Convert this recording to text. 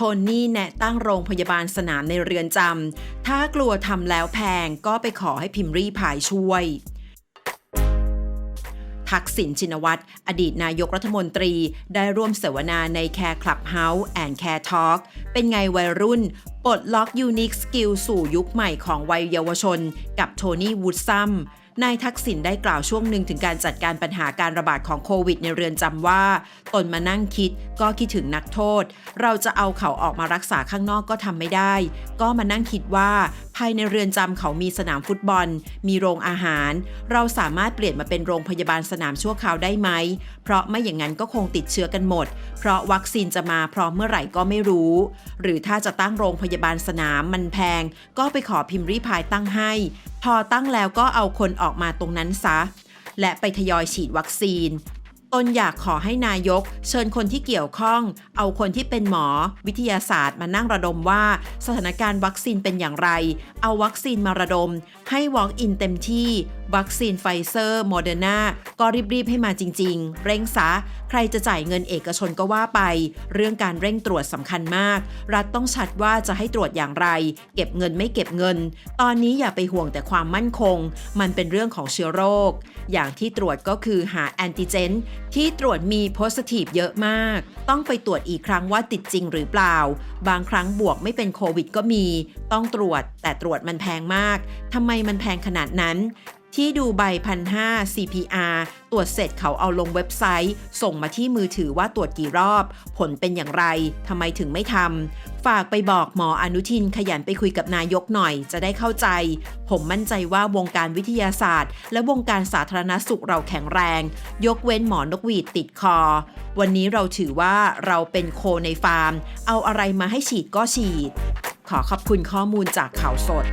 โทนี่แนะตั้งโรงพยาบาลสนามในเรือนจำ ถ้ากลัวทำแล้วแพงก็ไปขอให้พิมรีพายช่วย ทักษิณชินวัตร อดีตนายกรัฐมนตรีได้ร่วมเสวนาใน Care Clubhouse and Care Talk เป็นไงวัยรุ่น ปลดล็อกยูนิคสกิลสู่ยุคใหม่ของวัยเยาวชน กับโทนี่วูดซัม นายทักษิณได้กล่าวช่วงหนึ่งถึงการจัดการปัญหาการระบาดของโควิดในเรือนจำว่า ตนมานั่งคิดก็คิดถึงนักโทษ เราจะเอาเขาออกมารักษาข้างนอกก็ทำไม่ได้ ก็มานั่งคิดว่า ภายในเรือนจำเขามีสนามฟุตบอล มีโรงอาหาร เราสามารถเปลี่ยนมาเป็นโรงพยาบาลสนามชั่วคราวได้ไหม เพราะไม่อย่างนั้นก็คงติดเชื้อกันหมด เพราะวัคซีนจะมาพร้อมเมื่อไหร่ก็ไม่รู้ หรือถ้าจะตั้งโรงพยาบาลสนามมันแพง ก็ไปขอพิมพ์รีพายตั้งให้ พอตั้งแล้วก็เอาคนออกมาตรงนั้นซะและไปทยอยฉีดวัคซีน ตนอยากขอให้นายก เชิญคนที่เกี่ยวข้อง เอาคนที่เป็นหมอ วิทยาศาสตร์มานั่งระดมว่า สถานการณ์วัคซีนเป็นอย่างไร เอาวัคซีนมาระดม ให้ walk in เต็มที่ วัคซีนไฟเซอร์โมเดอร์นาก็รีบๆ ให้มาจริง ๆ เร่งซะ ใครจะจ่ายเงินเอกชนก็ว่าไป เรื่องการเร่งตรวจสำคัญมาก รัฐต้องชัดว่าจะให้ตรวจอย่างไร เก็บเงินไม่เก็บเงิน ตอนนี้อย่าไปห่วงแต่ความมั่นคง มันเป็นเรื่องของเชื้อโรค อย่างที่ตรวจก็คือหาแอนติเจนที่ตรวจมีโพสทีฟเยอะมาก ต้องไปตรวจอีกครั้งว่าติดจริงหรือเปล่า บางครั้งบวกไม่เป็นโควิดก็มี ต้องตรวจแต่ตรวจมันแพงมากทำไมมันแพงขนาดนั้น ที่ดูใบพันห้า CPR ตรวจเสร็จเขาเอาลงเว็บไซต์ ส่งมาที่มือถือว่าตรวจกี่รอบ ผลเป็นอย่างไรทำไมถึงไม่ทำฝากไปบอกหมออนุทินขยันไปคุยกับนายกหน่อยจะได้เข้าใจ ผมมั่นใจว่าวงการวิทยาศาสตร์ และวงการสาธารณสุขเราแข็งแรง ยกเว้นหมอนกหวีดติดคอ วันนี้เราถือว่าเราเป็นโคในฟาร์ม เอาอะไรมาให้ฉีดก็ฉีด ขอขอบคุณข้อมูลจากข่าวสด